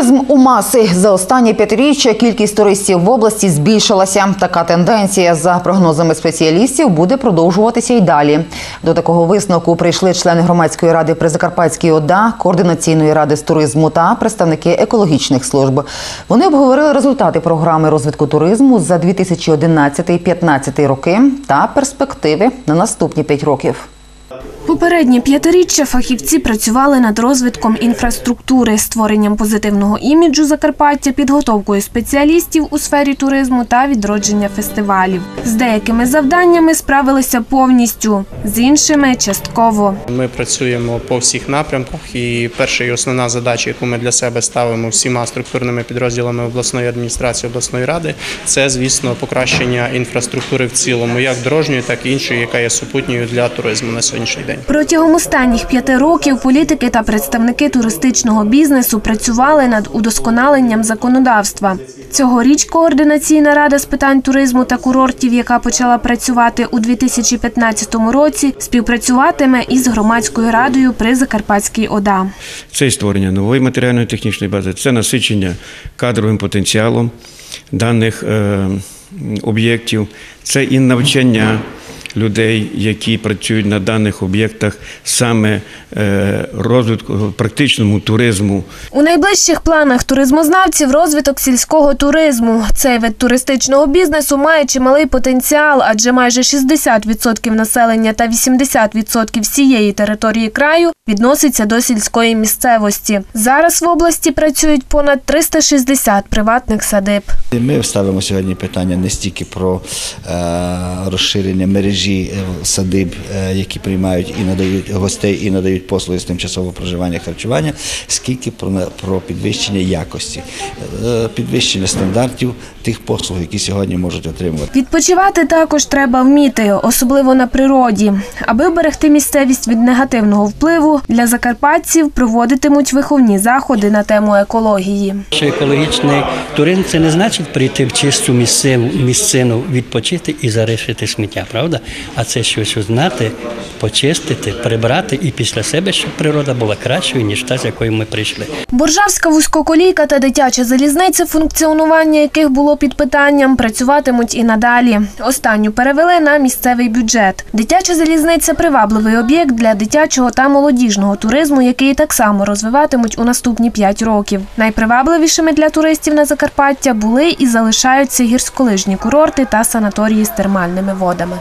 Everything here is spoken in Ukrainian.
Туризм у маси за останні п'ятиріччя кількість туристів в області збільшилася. Така тенденція, за прогнозами спеціалістів, буде продовжуватися й далі. До такого висновку прийшли члени громадської ради при Закарпатській ОДА, координаційної ради з туризму та представники екологічних служб. Вони обговорили результати програми розвитку туризму за 2011-2015 роки та перспективи на наступні п'ять років. Попереднє п'ятиріччя фахівці працювали над розвитком інфраструктури, створенням позитивного іміджу Закарпаття, підготовкою спеціалістів у сфері туризму та відродження фестивалів. З деякими завданнями справилися повністю, з іншими частково. Ми працюємо по всіх напрямках, і перша і основна задача, яку ми для себе ставимо всіма структурними підрозділами обласної адміністрації обласної ради, це звісно покращення інфраструктури в цілому, як дорожньої, так і іншої, яка є супутньою для туризму на сьогоднішній день. Протягом останніх п'яти років політики та представники туристичного бізнесу працювали над удосконаленням законодавства. Цьогоріч координаційна рада з питань туризму та курортів, яка почала працювати у 2015 році, співпрацюватиме із громадською радою при Закарпатській ОДА. Це і створення нової матеріально-технічної бази, це насичення кадровим потенціалом даних е, об'єктів, це і навчання людей, які працюють на даних об'єктах, саме е, розвитку практичному туризму. У найближчих планах туризмознавців розвиток сільського туризму. Цей вид туристичного бізнесу має чималий потенціал, адже майже 60% населення та 80% всієї території краю відноситься до сільської місцевості. Зараз в області працюють понад 360 приватних садиб. Ми ставимо сьогодні питання не стільки про е, розширення мережі е, садиб, е, які приймають і надають гостей і надають послуги з тимчасового проживання харчування, скільки про, підвищення якості, підвищення стандартів тих послуг, які сьогодні можуть отримувати. Відпочивати також треба вміти, особливо на природі. Аби вберегти місцевість від негативного впливу, для закарпатців проводитимуть виховні заходи на тему екології. Що екологічний туризм це не значить прийти в чисту місцину, відпочити і заришити сміття, правда? А це щось узнати, почистити, прибрати і після себе, щоб природа була кращою, ніж та, з якої ми прийшли. Боржавська вузькоколійка та дитяча залізниця, функціонування яких було під питанням, працюватимуть і надалі. Останню перевели на місцевий бюджет. Дитяча залізниця привабливий об'єкт для дитячого та молодіжного туризму, який так само розвиватимуть у наступні п'ять років. Найпривабливішими для туристів на Закарпаття були і залишаються гірськолижні курорти та санаторії з термальними водами.